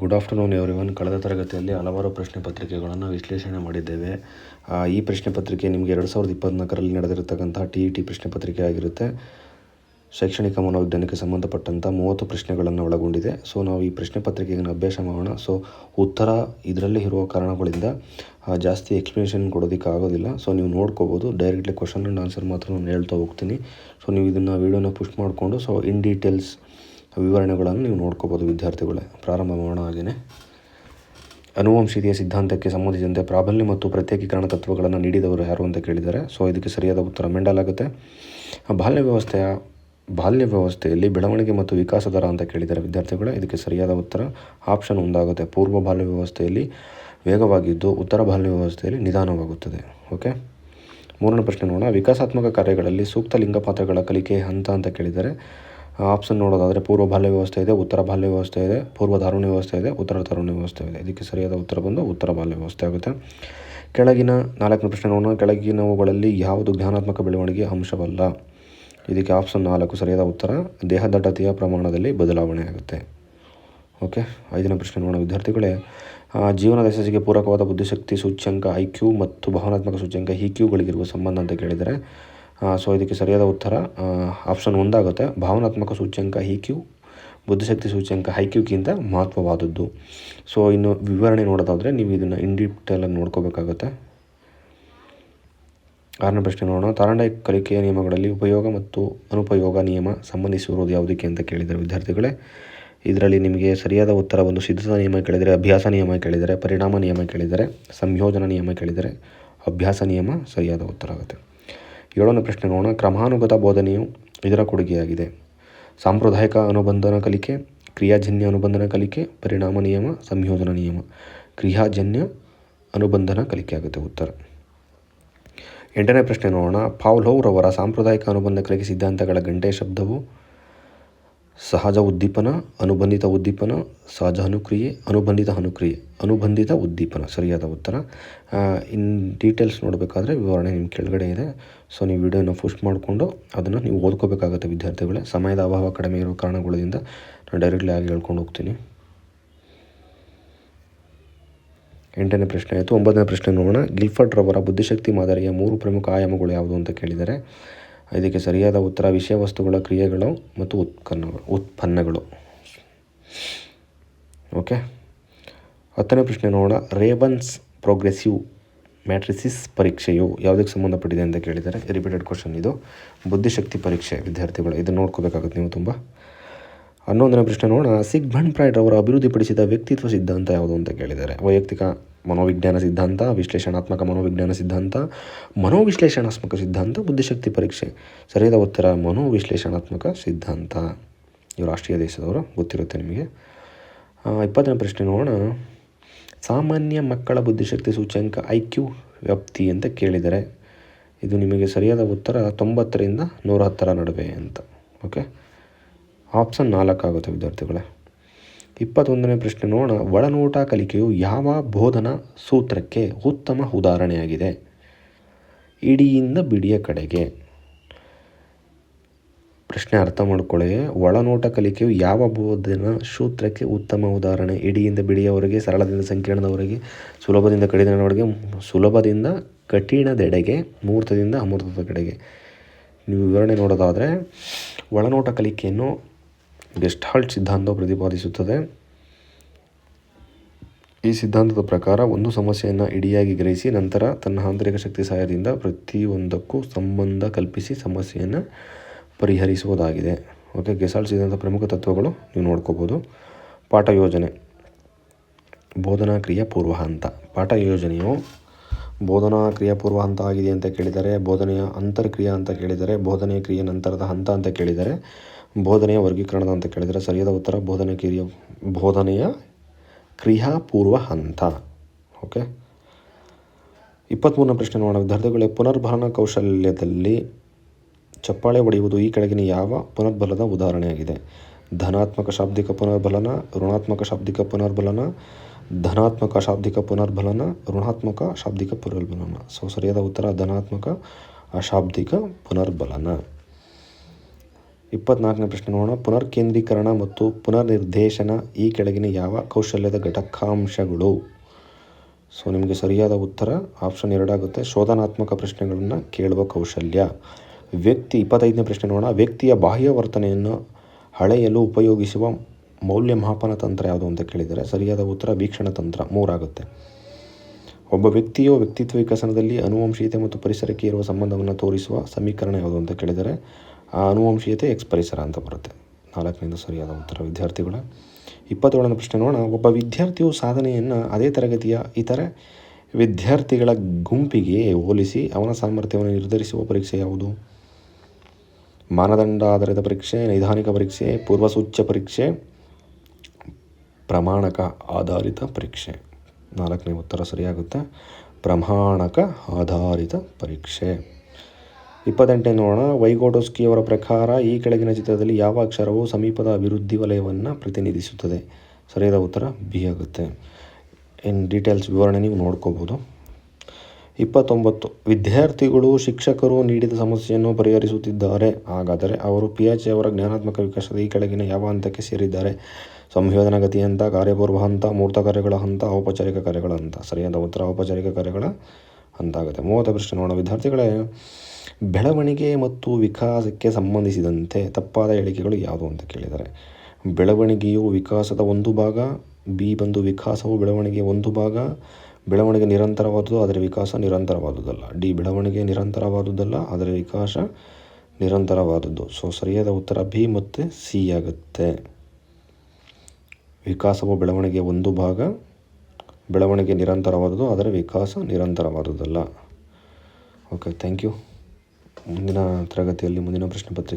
Good afternoon everyone ಕಳೆದ ತರಗತಿಯಲ್ಲಿ ಹಲವಾರು ಪ್ರಶ್ನೆ ಪತ್ರಿಕೆಗಳನ್ನು ವಿಶ್ಲೇಷಣೆ ಮಾಡಿದ್ದೇವೆ. ಈ ಪ್ರಶ್ನೆ ಪತ್ರಿಕೆ ನಿಮಗೆ ಎರಡು ಸಾವಿರದ ಇಪ್ಪತ್ತ್ನಾಲ್ಕರಲ್ಲಿ ನಡೆದಿರತಕ್ಕಂಥ ಟಿ ಇ ಟಿ ಪ್ರಶ್ನೆ ಪತ್ರಿಕೆ ಆಗಿರುತ್ತೆ. ಶೈಕ್ಷಣಿಕ ಮನೋವಿಜ್ಞಾನಕ್ಕೆ ಸಂಬಂಧಪಟ್ಟಂಥ ಮೂವತ್ತು ಪ್ರಶ್ನೆಗಳನ್ನು ಒಳಗೊಂಡಿದೆ. ಸೊ ನಾವು ಈ ಪ್ರಶ್ನೆ ಪತ್ರಿಕೆಯನ್ನು ಅಭ್ಯಾಸ ಮಾಡೋಣ. ಸೊ ಉತ್ತರ ಇದರಲ್ಲಿ ಇರುವ ಕಾರಣಗಳಿಂದ ಜಾಸ್ತಿ ಎಕ್ಸ್ಪ್ಲನೇಷನ್ ಕೊಡೋದಕ್ಕೆ ಆಗೋದಿಲ್ಲ. ಸೊ ನೀವು ನೋಡ್ಕೋಬೋದು. ಡೈರೆಕ್ಟ್ಲಿ ಕ್ವಶನ್ ಆ್ಯಂಡ್ ಆನ್ಸರ್ ಮಾತ್ರ ನಾನು ಹೇಳ್ತಾ ಹೋಗ್ತೀನಿ. ಸೊ ನೀವು ಇದನ್ನು ವೀಡಿಯೋನ ಪುಷ್ ಮಾಡಿಕೊಂಡು ಸೊ ಇನ್ ಡೀಟೇಲ್ಸ್ ವಿವರಣೆಗಳನ್ನು ನೀವು ನೋಡ್ಕೋಬೋದು, ವಿದ್ಯಾರ್ಥಿಗಳೇ. ಪ್ರಾರಂಭ ಮಾಡೋಣ ಹಾಗೆಯೇ ಅನುವಂಶೀಯ ಸಿದ್ಧಾಂತಕ್ಕೆ ಸಂಬಂಧಿಸಿದಂತೆ ಪ್ರಾಬಲ್ಯ ಮತ್ತು ಪ್ರತ್ಯೇಕೀಕರಣ ತತ್ವಗಳನ್ನು ನೀಡಿದವರು ಯಾರು ಅಂತ ಕೇಳಿದ್ದಾರೆ ಸೊ ಇದಕ್ಕೆ ಸರಿಯಾದ ಉತ್ತರ ಮೆಂಡಲ್ ಆಗುತ್ತೆ ಬಾಲ್ಯ ವ್ಯವಸ್ಥೆಯ, ಬಾಲ್ಯ ವ್ಯವಸ್ಥೆಯಲ್ಲಿ ಬೆಳವಣಿಗೆ ಮತ್ತು ವಿಕಾಸ ದರ ಅಂತ ಕೇಳಿದ್ದಾರೆ ವಿದ್ಯಾರ್ಥಿಗಳೇ, ಇದಕ್ಕೆ ಸರಿಯಾದ ಉತ್ತರ ಆಪ್ಷನ್ ಒಂದಾಗುತ್ತೆ. ಪೂರ್ವ ಬಾಲ್ಯ ವ್ಯವಸ್ಥೆಯಲ್ಲಿ ವೇಗವಾಗಿದ್ದು ಉತ್ತರ ಬಾಲ್ಯ ವ್ಯವಸ್ಥೆಯಲ್ಲಿ ನಿಧಾನವಾಗುತ್ತದೆ. ಓಕೆ? ಮೂರನೇ ಪ್ರಶ್ನೆ ನೋಡೋಣ. ವಿಕಾಸಾತ್ಮಕ ಕಾರ್ಯಗಳಲ್ಲಿ ಸೂಕ್ತ ಲಿಂಗ ಪಾತ್ರಗಳ ಕಲಿಕೆ ಹಂತ ಅಂತ ಕೇಳಿದ್ದಾರೆ ಆಪ್ಷನ್ ನೋಡೋದಾದರೆ ಪೂರ್ವ ಬಾಲ್ಯ ವ್ಯವಸ್ಥೆ ಇದೆ, ಉತ್ತರ ಬಾಲ್ಯ ವ್ಯವಸ್ಥೆ ಇದೆ, ಪೂರ್ವ ಧಾರುಣ್ಯ ವ್ಯವಸ್ಥೆ ಇದೆ, ಉತ್ತರ ತರುಣ ವ್ಯವಸ್ಥೆ ಇದೆ. ಇದಕ್ಕೆ ಸರಿಯಾದ ಉತ್ತರ ಬಂದು ಉತ್ತರ ಬಾಲ್ಯ ವ್ಯವಸ್ಥೆ ಆಗುತ್ತೆ. ಕೆಳಗಿನ ನಾಲ್ಕನೇ ಪ್ರಶ್ನೆ ನೋಡೋಣ. ಕೆಳಗಿನವುಗಳಲ್ಲಿ ಯಾವುದು ಜ್ಞಾನಾತ್ಮಕ ಬೆಳವಣಿಗೆ ಅಂಶವಲ್ಲ? ಇದಕ್ಕೆ ಆಪ್ಷನ್ ನಾಲ್ಕು ಸರಿಯಾದ ಉತ್ತರ. ದೇಹದಡ್ಡತೆಯ ಪ್ರಮಾಣದಲ್ಲಿ ಬದಲಾವಣೆ ಆಗುತ್ತೆ. ಓಕೆ ಐದನೇ ಪ್ರಶ್ನೆ ನೋಡೋಣ ವಿದ್ಯಾರ್ಥಿಗಳೇ. ಜೀವನದ ಯಶಸ್ಸಿಗೆ ಪೂರಕವಾದ ಬುದ್ಧಿಶಕ್ತಿ ಸೂಚ್ಯಂಕ ಐ ಕ್ಯೂ ಮತ್ತು ಭಾವನಾತ್ಮಕ ಸೂಚ್ಯಂಕ ಇ ಕ್ಯೂಗಳಿಗಿರುವ ಸಂಬಂಧ ಅಂತ ಕೇಳಿದರೆ ಸೊ ಇದಕ್ಕೆ ಸರಿಯಾದ ಉತ್ತರ ಆಪ್ಷನ್ ಒಂದಾಗುತ್ತೆ. ಭಾವನಾತ್ಮಕ ಸೂಚ್ಯಂಕ ಹಿ ಕ್ಯೂ ಬುದ್ಧಿಶಕ್ತಿ ಸೂಚ್ಯಂಕ ಹೈ ಕ್ಯೂಗಿಂತ ಮಹತ್ವವಾದದ್ದು. ಸೊ ಇನ್ನು ವಿವರಣೆ ನೋಡೋದಾದರೆ ನೀವು ಇದನ್ನು ಇನ್ ಡೀಟೇಲಾಗಿ ನೋಡ್ಕೋಬೇಕಾಗತ್ತೆ. ಆರನೇ ಪ್ರಶ್ನೆ ನೋಡೋಣ. ತಾರಂಡ ಕಲಿಕೆಯ ನಿಯಮಗಳಲ್ಲಿ ಉಪಯೋಗ ಮತ್ತು ಅನುಪಯೋಗ ನಿಯಮ ಸಂಬಂಧಿಸಿರುವುದು ಯಾವುದಕ್ಕೆ ಅಂತ ಕೇಳಿದರೆ ವಿದ್ಯಾರ್ಥಿಗಳೇ, ಇದರಲ್ಲಿ ನಿಮಗೆ ಸರಿಯಾದ ಉತ್ತರ ಒಂದು ಸಿದ್ಧತಾ ನಿಯಮ ಕೇಳಿದರೆ, ಅಭ್ಯಾಸ ನಿಯಮ ಕೇಳಿದರೆ, ಪರಿಣಾಮ ನಿಯಮ ಕೇಳಿದರೆ, ಸಂಯೋಜನಾ ನಿಯಮ ಕೇಳಿದರೆ ಅಭ್ಯಾಸ ನಿಯಮ ಸರಿಯಾದ ಉತ್ತರ ಆಗುತ್ತೆ. ಏಳನೇ ಪ್ರಶ್ನೆ ನೋಡೋಣ ಕ್ರಮಾನುಗತ ಬೋಧನೆಯು ಇದರ ಕೊಡುಗೆಯಾಗಿದೆ. ಸಾಂಪ್ರದಾಯಿಕ ಅನುಬಂಧನ ಕಲಿಕೆ, ಕ್ರಿಯಾಜನ್ಯ ಅನುಬಂಧನ ಕಲಿಕೆ, ಪರಿಣಾಮ ನಿಯಮ, ಸಂಯೋಜನ ನಿಯಮ. ಕ್ರಿಯಾಜನ್ಯ ಅನುಬಂಧನ ಕಲಿಕೆ ಆಗುತ್ತೆ ಉತ್ತರ. ಎಂಟನೇ ಪ್ರಶ್ನೆ ನೋಡೋಣ. ಪಾವ್ಲೋವ್ರವರ ಸಾಂಪ್ರದಾಯಿಕ ಅನುಬಂಧ ಕಲಿಕೆ ಸಿದ್ಧಾಂತಗಳ ಗಂಟೆ ಶಬ್ದವು ಸಹಜ ಉದ್ದೀಪನ, ಅನುಬಂಧಿತ ಉದ್ದೀಪನ, ಸಹಜ ಅನುಕ್ರಿಯೆ, ಅನುಬಂಧಿತ ಅನುಕ್ರಿಯೆ, ಅನುಬಂಧಿತ ಉದ್ದೀಪನ, ಸರಿಯಾದ ಉತ್ತರ. ಇನ್ ಡೀಟೇಲ್ಸ್ ನೋಡಬೇಕಾದ್ರೆ ವಿವರಣೆ ನಿಮ್ಮ ಕೆಳಗಡೆ ಇದೆ. ಸೊ ನೀವು ವಿಡಿಯೋನ ಪುಸ್ಟ್ ಮಾಡಿಕೊಂಡು ಅದನ್ನು ನೀವು ಓದ್ಕೋಬೇಕಾಗುತ್ತೆ ವಿದ್ಯಾರ್ಥಿಗಳೇ. ಸಮಯದ ಅಭಾವ ಕಡಿಮೆ ಇರೋ ಕಾರಣಗಳಿಂದ ನಾನು ಡೈರೆಕ್ಟ್ಲಿ ಆಗಿ ಹೇಳ್ಕೊಂಡು ಹೋಗ್ತೀನಿ. ಎಂಟನೇ ಪ್ರಶ್ನೆ ಆಯಿತು. ಒಂಬತ್ತನೇ ಪ್ರಶ್ನೆ ನೋಡೋಣ. ಗಿಲ್ಫರ್ಡ್ ರವರ ಬುದ್ಧಿಶಕ್ತಿ ಮಾದರಿಯ ಮೂರು ಪ್ರಮುಖ ಆಯಾಮಗಳು ಯಾವುದು ಅಂತ ಕೇಳಿದರೆ ಇದಕ್ಕೆ ಸರಿಯಾದ ಉತ್ತರ ವಿಷಯ ವಸ್ತುಗಳ ಕ್ರಿಯೆಗಳು ಮತ್ತು ಉತ್ಪನ್ನಗಳು ಉತ್ಪನ್ನಗಳು. ಓಕೆ ಹತ್ತನೇ ಪ್ರಶ್ನೆ ನೋಡೋಣ. ರೇಬನ್ಸ್ ಪ್ರೋಗ್ರೆಸಿವ್ ಮ್ಯಾಟ್ರಿಸಿಸ್ ಪರೀಕ್ಷೆಯು ಯಾವುದಕ್ಕೆ ಸಂಬಂಧಪಟ್ಟಿದೆ ಅಂತ ಕೇಳಿದ್ದಾರೆ ರಿಪೀಟೆಡ್ ಕ್ವಶನ್ ಇದು. ಬುದ್ಧಿಶಕ್ತಿ ಪರೀಕ್ಷೆ, ವಿದ್ಯಾರ್ಥಿಗಳು, ಇದನ್ನು ನೋಡ್ಕೋಬೇಕಾಗುತ್ತೆ ನೀವು ತುಂಬ. ಹನ್ನೊಂದನೇ ಪ್ರಶ್ನೆ ನೋಡೋಣ. ಸಿಗ್ಮಂಡ್ ಪ್ರಾಯ್ಡ್ ಅವರು ಅಭಿವೃದ್ಧಿಪಡಿಸಿದ ವ್ಯಕ್ತಿತ್ವ ಸಿದ್ಧಾಂತ ಯಾವುದು ಅಂತ ಕೇಳಿದ್ದಾರೆ ವೈಯಕ್ತಿಕ ಮನೋವಿಜ್ಞಾನ ಸಿದ್ಧಾಂತ, ವಿಶ್ಲೇಷಣಾತ್ಮಕ ಮನೋವಿಜ್ಞಾನ ಸಿದ್ಧಾಂತ, ಮನೋವಿಶ್ಲೇಷಣಾತ್ಮಕ ಸಿದ್ಧಾಂತ, ಬುದ್ಧಿಶಕ್ತಿ ಪರೀಕ್ಷೆ. ಸರಿಯಾದ ಉತ್ತರ, ಮನೋವಿಶ್ಲೇಷಣಾತ್ಮಕ ಸಿದ್ಧಾಂತ. ಇವರು ರಾಷ್ಟ್ರೀಯ ದೇಶದವರು, ಗೊತ್ತಿರುತ್ತೆ ನಿಮಗೆ. ಇಪ್ಪತ್ತನೇ ಪ್ರಶ್ನೆ ನೋಡೋಣ. ಸಾಮಾನ್ಯ ಮಕ್ಕಳ ಬುದ್ಧಿಶಕ್ತಿ ಸೂಚ್ಯಂಕ ಐ ಕ್ಯೂ ವ್ಯಾಪ್ತಿ ಅಂತ ಕೇಳಿದರೆ, ಇದು ನಿಮಗೆ ಸರಿಯಾದ ಉತ್ತರ ತೊಂಬತ್ತರಿಂದ ನೂರ ಹತ್ತರ ನಡುವೆ ಅಂತ. ಓಕೆ ಆಪ್ಷನ್ ನಾಲ್ಕಾಗುತ್ತೆ, ವಿದ್ಯಾರ್ಥಿಗಳೇ. ಇಪ್ಪತ್ತೊಂದನೇ ಪ್ರಶ್ನೆ ನೋಡೋಣ. ಒಳನೋಟ ಕಲಿಕೆಯು ಯಾವ ಬೋಧನಾ ಸೂತ್ರಕ್ಕೆ ಉತ್ತಮ ಉದಾಹರಣೆಯಾಗಿದೆ? ಇಡಿಯಿಂದ ಬಿಡಿಯ ಕಡೆಗೆ. ಪ್ರಶ್ನೆ ಅರ್ಥ ಮಾಡಿಕೊಳ್ಳಿ. ಒಳನೋಟ ಕಲಿಕೆಯು ಯಾವ ಬೋಧನಾ ಸೂತ್ರಕ್ಕೆ ಉತ್ತಮ ಉದಾಹರಣೆ? ಇಡಿಯಿಂದ ಬಿಡಿಯವರೆಗೆ, ಸರಳದಿಂದ ಸಂಕೀರ್ಣದವರೆಗೆ, ಸುಲಭದಿಂದ ಕಠಿಣದವರೆಗೆ, ಸುಲಭದಿಂದ ಕಠಿಣದೆಡೆಗೆ ಮುಹೂರ್ತದಿಂದ ಅಮೂರ್ತದ ಕಡೆಗೆ. ನೀವು ವಿವರಣೆ ನೋಡೋದಾದರೆ, ಒಳನೋಟ ಕಲಿಕೆಯನ್ನು ಗೆಸ್ಟಾಲ್ಟ್ ಸಿದ್ಧಾಂತವು ಪ್ರತಿಪಾದಿಸುತ್ತದೆ. ಈ ಸಿದ್ಧಾಂತದ ಪ್ರಕಾರ ಒಂದು ಸಮಸ್ಯೆಯನ್ನು ಇಡಿಯಾಗಿ ಗ್ರಹಿಸಿ ನಂತರ ತನ್ನ ಆಂತರಿಕ ಶಕ್ತಿ ಸಹಾಯದಿಂದ ಪ್ರತಿಯೊಂದಕ್ಕೂ ಸಂಬಂಧ ಕಲ್ಪಿಸಿ ಸಮಸ್ಯೆಯನ್ನು ಪರಿಹರಿಸುವುದಾಗಿದೆ. ಓಕೆ ಗೆಸಾಲ್ಟ್ ಸಿದ್ಧಾಂತ ಪ್ರಮುಖ ತತ್ವಗಳು ನೀವು ನೋಡ್ಕೋಬೋದು. ಪಾಠ ಯೋಜನೆ. ಬೋಧನಾ ಕ್ರಿಯಾ ಪೂರ್ವ ಹಂತ ಪಾಠ ಯೋಜನೆಯು ಬೋಧನಾ ಕ್ರಿಯಾಪೂರ್ವ ಹಂತ ಆಗಿದೆ ಅಂತ ಕೇಳಿದರೆ, ಬೋಧನೆಯ ಅಂತರ್ಕ್ರಿಯೆ ಅಂತ ಕೇಳಿದರೆ, ಬೋಧನೆಯ ಕ್ರಿಯೆ ನಂತರದ ಹಂತ ಅಂತ ಕೇಳಿದರೆ ಬೋಧನೆಯ ವರ್ಗೀಕರಣದ ಅಂತ ಕೇಳಿದರೆ ಸರಿಯಾದ ಉತ್ತರ ಬೋಧನೆ ಕ್ರಿಯೆ, ಬೋಧನೆಯ ಕ್ರಿಯಾಪೂರ್ವ ಹಂತ. ಓಕೆ ಇಪ್ಪತ್ತ್ಮೂರನೇ ಪ್ರಶ್ನೆ ನೋಡೋಣ. ವಿದ್ಯಾರ್ಥಿಗಳೇ, ಪುನರ್ಭರಣ ಕೌಶಲ್ಯದಲ್ಲಿ ಚಪ್ಪಾಳೆ ಹೊಡೆಯುವುದು ಈ ಕೆಳಗಿನ ಯಾವ ಪುನರ್ಬಲದ ಉದಾಹರಣೆಯಾಗಿದೆ? ಧನಾತ್ಮಕ ಶಾಬ್ದಿಕ ಪುನರ್ಬಲನ, ಋಣಾತ್ಮಕ ಶಾಬ್ದಿಕ ಪುನರ್ಬಲನ, ಧನಾತ್ಮಕ ಶಾಬ್ದಿಕ ಪುನರ್ಬಲನ, ಋಣಾತ್ಮಕ ಶಾಬ್ದಿಕ ಪುನರ್ಬಲನ. ಸೊ ಸರಿಯಾದ ಉತ್ತರ ಧನಾತ್ಮಕ ಅಶಾಬ್ದಿಕ ಪುನರ್ಬಲನ. ಇಪ್ಪತ್ನಾಲ್ಕನೇ ಪ್ರಶ್ನೆ ನೋಡೋಣ. ಪುನರ್ಕೇಂದ್ರೀಕರಣ ಮತ್ತು ಪುನರ್ನಿರ್ದೇಶನ ಈ ಕೆಳಗಿನ ಯಾವ ಕೌಶಲ್ಯದ ಘಟಕಾಂಶಗಳು? ಸೊ ನಿಮಗೆ ಸರಿಯಾದ ಉತ್ತರ ಆಪ್ಷನ್ ಎರಡಾಗುತ್ತೆ. ಶೋಧನಾತ್ಮಕ ಪ್ರಶ್ನೆಗಳನ್ನು ಕೇಳುವ ಕೌಶಲ್ಯ. ವ್ಯಕ್ತಿ, ಇಪ್ಪತ್ತೈದನೇ ಪ್ರಶ್ನೆ ನೋಡೋಣ. ವ್ಯಕ್ತಿಯ ಬಾಹ್ಯ ವರ್ತನೆಯನ್ನು ಹಳೆಯಲು ಉಪಯೋಗಿಸುವ ಮೌಲ್ಯಮಾಪನ ತಂತ್ರ ಯಾವುದು ಅಂತ ಕೇಳಿದರೆ ಸರಿಯಾದ ಉತ್ತರ ವೀಕ್ಷಣ ತಂತ್ರ. ಮೂರಾಗುತ್ತೆ. ಒಬ್ಬ ವ್ಯಕ್ತಿಯು ವ್ಯಕ್ತಿತ್ವ ವಿಕಸನದಲ್ಲಿ ಅನುವಂಶೀಯತೆ ಮತ್ತು ಪರಿಸರಕ್ಕೆ ಇರುವ ಸಂಬಂಧವನ್ನು ತೋರಿಸುವ ಸಮೀಕರಣ ಯಾವುದು ಅಂತ ಕೇಳಿದರೆ ಆ ಅನುವಂಶೀಯತೆ ಎಕ್ಸ್ ಪರಿಸರ ಅಂತ ಬರುತ್ತೆ. ನಾಲ್ಕನೇದು ಸರಿಯಾದ ಉತ್ತರ, ವಿದ್ಯಾರ್ಥಿಗಳ. ಇಪ್ಪತ್ತೇಳನೇ ಪ್ರಶ್ನೆ ನೋಡೋಣ. ಒಬ್ಬ ವಿದ್ಯಾರ್ಥಿಯು ಸಾಧನೆಯನ್ನು ಅದೇ ತರಗತಿಯ ಇತರೆ ವಿದ್ಯಾರ್ಥಿಗಳ ಗುಂಪಿಗೆ ಹೋಲಿಸಿ ಅವನ ಸಾಮರ್ಥ್ಯವನ್ನು ನಿರ್ಧರಿಸುವ ಪರೀಕ್ಷೆ ಯಾವುದು? ಮಾನದಂಡ ಆಧಾರಿತ ಪರೀಕ್ಷೆ, ನೈದಾನಿಕ ಪರೀಕ್ಷೆ, ಪೂರ್ವಸೂಚ್ಯ ಪರೀಕ್ಷೆ ಪ್ರಮಾಣಕ ಆಧಾರಿತ ಪರೀಕ್ಷೆ. ನಾಲ್ಕನೇ ಉತ್ತರ ಸರಿಯಾಗುತ್ತೆ. ಪ್ರಮಾಣಕ ಆಧಾರಿತ ಪರೀಕ್ಷೆ. ಇಪ್ಪತ್ತೆಂಟನೇ ನೋಡೋಣ. ವೈಗೋಟೋಸ್ಕಿ ಅವರ ಪ್ರಕಾರ ಈ ಕೆಳಗಿನ ಚಿತ್ರದಲ್ಲಿ ಯಾವ ಅಕ್ಷರವು ಸಮೀಪದ ಅಭಿವೃದ್ಧಿ ವಲಯವನ್ನು ಪ್ರತಿನಿಧಿಸುತ್ತದೆ? ಸರಿಯಾದ ಉತ್ತರ ಬಿ ಆಗುತ್ತೆ. ಇನ್ ಡೀಟೇಲ್ಸ್ ವಿವರಣೆ ನೀವು ನೋಡ್ಕೋಬೋದು. ಇಪ್ಪತ್ತೊಂಬತ್ತು. ವಿದ್ಯಾರ್ಥಿಗಳು ಶಿಕ್ಷಕರು ನೀಡಿದ ಸಮಸ್ಯೆಯನ್ನು ಪರಿಹರಿಸುತ್ತಿದ್ದಾರೆ. ಹಾಗಾದರೆ ಅವರು ಪಿ ಎಚ್ ಅವರ ಜ್ಞಾನಾತ್ಮಕ ವಿಕಾಸದ ಈ ಕೆಳಗಿನ ಯಾವ ಹಂತಕ್ಕೆ ಸೇರಿದ್ದಾರೆ? ಸಂಶೋಧನಾ ಗತಿ ಹಂತ, ಕಾರ್ಯಪೂರ್ವ ಹಂತ, ಮೂರ್ತ ಕಾರ್ಯಗಳ ಹಂತ, ಔಪಚಾರಿಕ ಕಾರ್ಯಗಳ ಹಂತ. ಸರಿಯಾದ ಉತ್ತರ ಔಪಚಾರಿಕ ಕಾರ್ಯಗಳ ಹಂತ ಆಗುತ್ತೆ. ಮೂವತ್ತು ಪ್ರಶ್ನೆ ನೋಡೋಣ. ವಿದ್ಯಾರ್ಥಿಗಳೇ ಬೆಳವಣಿಗೆ ಮತ್ತು ವಿಕಾಸಕ್ಕೆ ಸಂಬಂಧಿಸಿದಂತೆ ತಪ್ಪಾದ ಹೇಳಿಕೆಗಳು ಯಾವುದು ಅಂತ ಕೇಳಿದ್ದಾರೆ ಬೆಳವಣಿಗೆಯು ವಿಕಾಸದ ಒಂದು ಭಾಗ, ಬಿ ಬಂದು ವಿಕಾಸವು ಬೆಳವಣಿಗೆಯ ಒಂದು ಭಾಗ, ಬೆಳವಣಿಗೆ ನಿರಂತರವಾದುದು ಆದರೆ ವಿಕಾಸ ನಿರಂತರವಾದುದಲ್ಲ. ಡಿ ಬೆಳವಣಿಗೆ ನಿರಂತರವಾದುದಲ್ಲ ಆದರೆ ವಿಕಾಸ ನಿರಂತರವಾದದ್ದು ಸೊ, ಸರಿಯಾದ ಉತ್ತರ ಬಿ ಮತ್ತು ಸಿ ಆಗುತ್ತೆ. ವಿಕಾಸವು ಬೆಳವಣಿಗೆಯ ಒಂದು ಭಾಗ, ಬೆಳವಣಿಗೆ ನಿರಂತರವಾದುದು ಆದರೆ ವಿಕಾಸ ನಿರಂತರವಾದುದಲ್ಲ. Okay, thank you. ಮುಂದಿನ ತರಗತಿಯಲ್ಲಿ ಮುಂದಿನ ಪ್ರಶ್ನೆ ಪತ್ರಿಕೆ